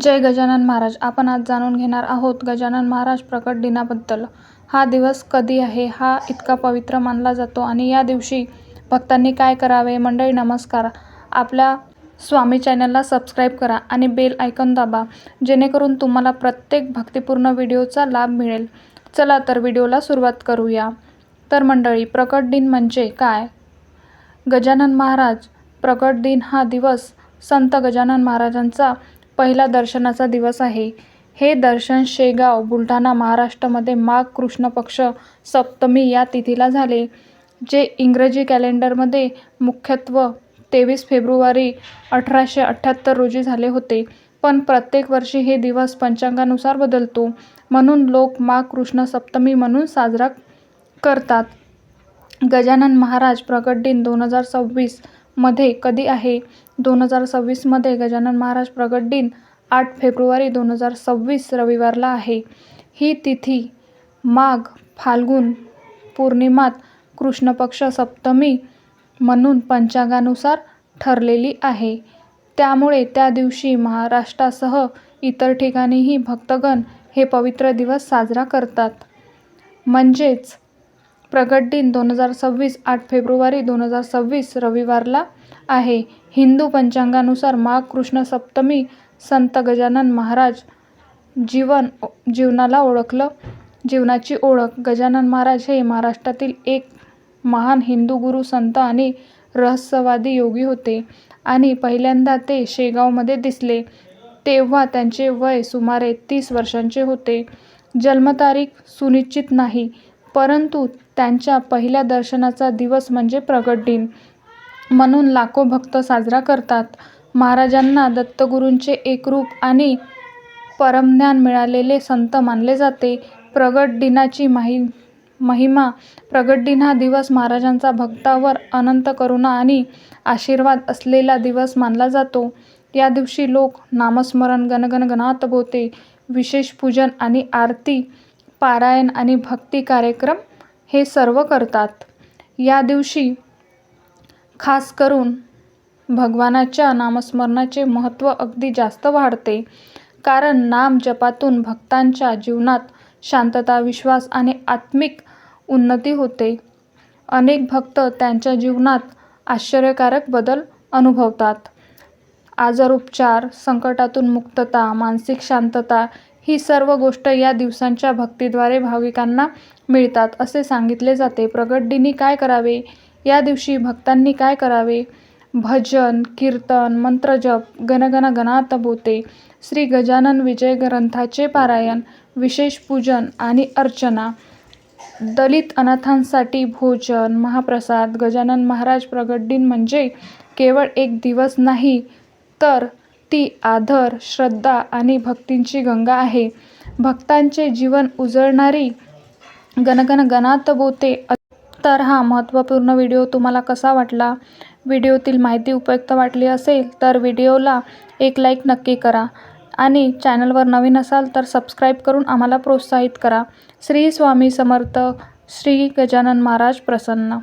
जय गजानन महाराज. आपण आज जाणून घेणार आहोत गजानन महाराज प्रकट दिनाबद्दल. हा दिवस कधी आहे? हा इतका पवित्र मानला जातो आणि या दिवशी भक्तांनी काय करावे? मंडळी नमस्कार. आपल्या स्वामी चॅनलला सबस्क्राईब करा आणि बेल आयकॉन दाबा जेणेकरून तुम्हाला प्रत्येक भक्तिपूर्ण व्हिडिओचा लाभ मिळेल. चला तर व्हिडिओला सुरुवात करूया. तर मंडळी प्रकट दिन म्हणजे काय? गजानन महाराज प्रकट दिन हा दिवस संत गजानन महाराजांचा पहिला दर्शनाचा दिवस आहे. हे दर्शन शेगाव बुलढाणा महाराष्ट्रामध्ये माघ कृष्ण पक्ष सप्तमी या तिथीला झाले जे इंग्रजी कॅलेंडरमध्ये मुख्यत्व तेवीस फेब्रुवारी अठराशे अठ्ठ्याहत्तर रोजी झाले होते. पण प्रत्येक वर्षी हे दिवस पंचांगानुसार बदलतो. म्हणून लोक माघ कृष्ण सप्तमी म्हणून साजरा करतात. गजानन महाराज प्रगट दिन दोन हजार सव्वीस मध्ये कधी आहे? दोन हजार सव्वीसमध्ये गजानन महाराज प्रगट दिन आठ फेब्रुवारी दोन हजार सव्वीस रविवारला आहे. ही तिथी माघ फाल्गुन पौर्णिमात कृष्णपक्ष सप्तमी म्हणून पंचांगानुसार ठरलेली आहे. त्यामुळे त्या दिवशी महाराष्ट्रासह इतर ठिकाणीही भक्तगण हे पवित्र दिवस साजरा करतात. म्हणजेच प्रगट दिन दोन हजार सव्वीस आठ फेब्रुवारी दोन हजार सव्वीस रविवारला आहे. हिंदू पंचांगानुसार माघ कृष्ण सप्तमी संत गजानन महाराज जीवन जीवनाला ओळखलं. जीवनाची ओळख गजानन महाराज हे महाराष्ट्रातील एक महान हिंदू गुरु संत आणि रहस्यवादी योगी होते आणि पहिल्यांदा ते शेगावमध्ये दिसले. तेव्हा त्यांचे वय सुमारे तीस वर्षांचे होते. जन्मतारीख सुनिश्चित नाही. परंतु त्यांच्या पहिल्या दर्शनाचा दिवस म्हणजे प्रगट दिन म्हणून लाखो भक्त साजरा करतात. महाराजांना दत्तगुरूंचे एकरूप आणि परमज्ञान मिळालेले संत मानले जाते. प्रगट दिनाची माहि महिमा प्रगट दिन हा दिवस महाराजांचा भक्तावर अनंत करुणा आणि आशीर्वाद असलेला दिवस मानला जातो. या दिवशी लोक नामस्मरण गणगण गणात बोते. विशेष पूजन आणि आरती पारायण आणि भक्ती कार्यक्रम हे सर्व करतात. या दिवशी खास करून भगवानाच्या नामस्मरणाचे महत्त्व अगदी जास्त वाढते. कारण नाम जपातून भक्तांच्या जीवनात शांतता विश्वास आणि आत्मिक उन्नती होते. अनेक भक्त त्यांच्या जीवनात आश्चर्यकारक बदल अनुभवतात. आजार उपचार संकटातून मुक्तता मानसिक शांतता ही सर्व गोष्ट या दिवसांच्या भक्तीद्वारे भाविकांना मिळतात असे सांगितले जाते. प्रगट दिनी काय करावे? या दिवशी भक्तांनी काय करावे? भजन कीर्तन मंत्रजप गणगण गणात बोते श्री गजानन विजय ग्रंथाचे पारायण विशेष पूजन आणि अर्चना दलित अनाथांसाठी भोजन महाप्रसाद गजानन महाराज प्रगट दिन म्हणजे केवळ एक दिवस नाही तर ती आदर श्रद्धा आणि भक्तींची गंगा आहे. भक्तांचे जीवन उजळणारी गणगण गणात बोते तर हा महत्त्वपूर्ण व्हिडिओ तुम्हाला कसा वाटला? व्हिडिओतील माहिती उपयुक्त वाटली असेल तर व्हिडिओला एक लाईक नक्की करा आणि चॅनलवर नवीन असाल तर सबस्क्राईब करून आम्हाला प्रोत्साहित करा. श्री स्वामी समर्थ श्री गजानन महाराज प्रसन्न.